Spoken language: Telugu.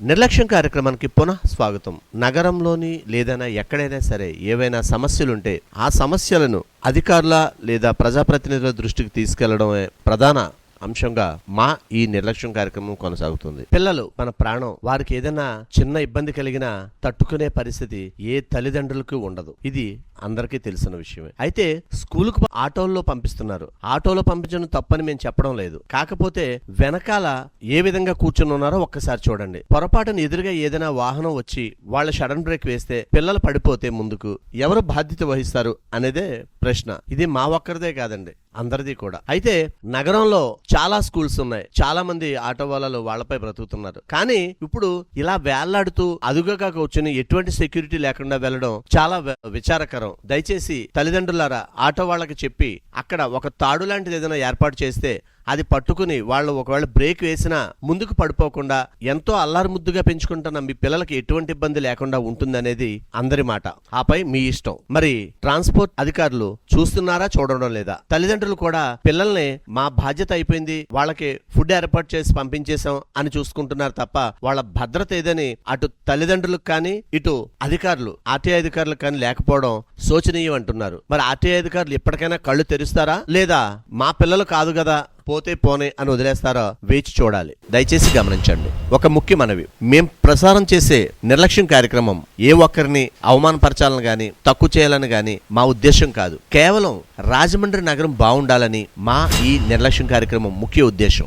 నిర్లక్ష్యం కార్యక్రమానికి పునః స్వాగతం. నగరంలోని లేదైనా ఎక్కడైనా సరే ఏవైనా సమస్యలుంటే ఆ సమస్యలను అధికారుల లేదా ప్రజాప్రతినిధుల దృష్టికి తీసుకెళ్ళడమే ప్రధాన అంశంగా మా ఈ నిర్లక్ష్యం కార్యక్రమం కొనసాగుతుంది. పిల్లలు మన ప్రాణం వారికి ఏదైనా చిన్న ఇబ్బంది కలిగినా తట్టుకునే పరిస్థితి ఏ తల్లిదండ్రులకు ఉండదు. ఇది అందరికీ తెలిసిన విషయమే. అయితే స్కూల్కు ఆటోల్లో పంపిస్తున్నారు. ఆటోలో పంపించడం తప్పని మేము చెప్పడం లేదు. కాకపోతే వెనకాల ఏ విధంగా కూర్చుని ఉన్నారో ఒక్కసారి చూడండి. పొరపాటున ఎదురుగా ఏదైనా వాహనం వచ్చి వాళ్ళ సడన్ బ్రేక్ వేస్తే పిల్లలు పడిపోతే ముందుకు ఎవరు బాధ్యత వహిస్తారు అనేదే ప్రశ్న. ఇది మా ఒక్కరిదే కాదండి అందరిది కూడా. అయితే నగరంలో చాలా స్కూల్స్ ఉన్నాయి. చాలా మంది ఆటో వాళ్ళలు వాళ్ళపై బ్రతుకుతున్నారు. కానీ ఇప్పుడు ఇలా వేళ్ళాడుతూ అదుగగా కూర్చుని ఎటువంటి సెక్యూరిటీ లేకుండా వెళ్ళడం చాలా విచారకరం. దయచేసి తల్లిదండ్రులారా ఆటో వాళ్ళకి చెప్పి అక్కడ ఒక తాడు లాంటిది ఏదైనా ఏర్పాటు చేస్తే అది పట్టుకుని వాళ్ళు ఒకవేళ బ్రేక్ వేసినా ముందుకు పడిపోకుండా ఎంతో అల్లారుముద్దుగా పెంచుకుంటున్న మీ పిల్లలకి ఎటువంటి ఇబ్బంది లేకుండా ఉంటుందనేది అందరి మాట. ఆపై మీ ఇష్టం. మరి ట్రాన్స్పోర్ట్ అధికారులు చూస్తున్నారా చూడడం లేదా? తల్లిదండ్రులు కూడా పిల్లల్ని మా బాధ్యత అయిపోయింది వాళ్ళకి ఫుడ్ ఏర్పాటు చేసి పంపించేశాం అని చూసుకుంటున్నారు తప్ప వాళ్ళ భద్రత ఏదని అటు తల్లిదండ్రులకు కానీ ఇటు అధికారులు ఆర్టీఐ అధికారులకు కానీ లేకపోవడం శోచనీయం అంటున్నారు. మరి ఆర్టీఐ అధికారులు ఇప్పటికైనా కళ్ళు తెరుస్తారా? లేదా మా పిల్లలు కాదు కదా పోతే పోనే అని వదిలేస్తారా? వేచి చూడాలి. దయచేసి గమనించండి. ఒక ముఖ్య మనవి. మేం ప్రసారం చేసే నిర్లక్ష్యం కార్యక్రమం ఏ ఒక్కరిని అవమానపరచాలని గాని తక్కువ చేయాలని గాని మా ఉద్దేశం కాదు. కేవలం రాజమండ్రి నగరం బాగుండాలని మా ఈ నిర్లక్ష్యం కార్యక్రమం ముఖ్య ఉద్దేశం.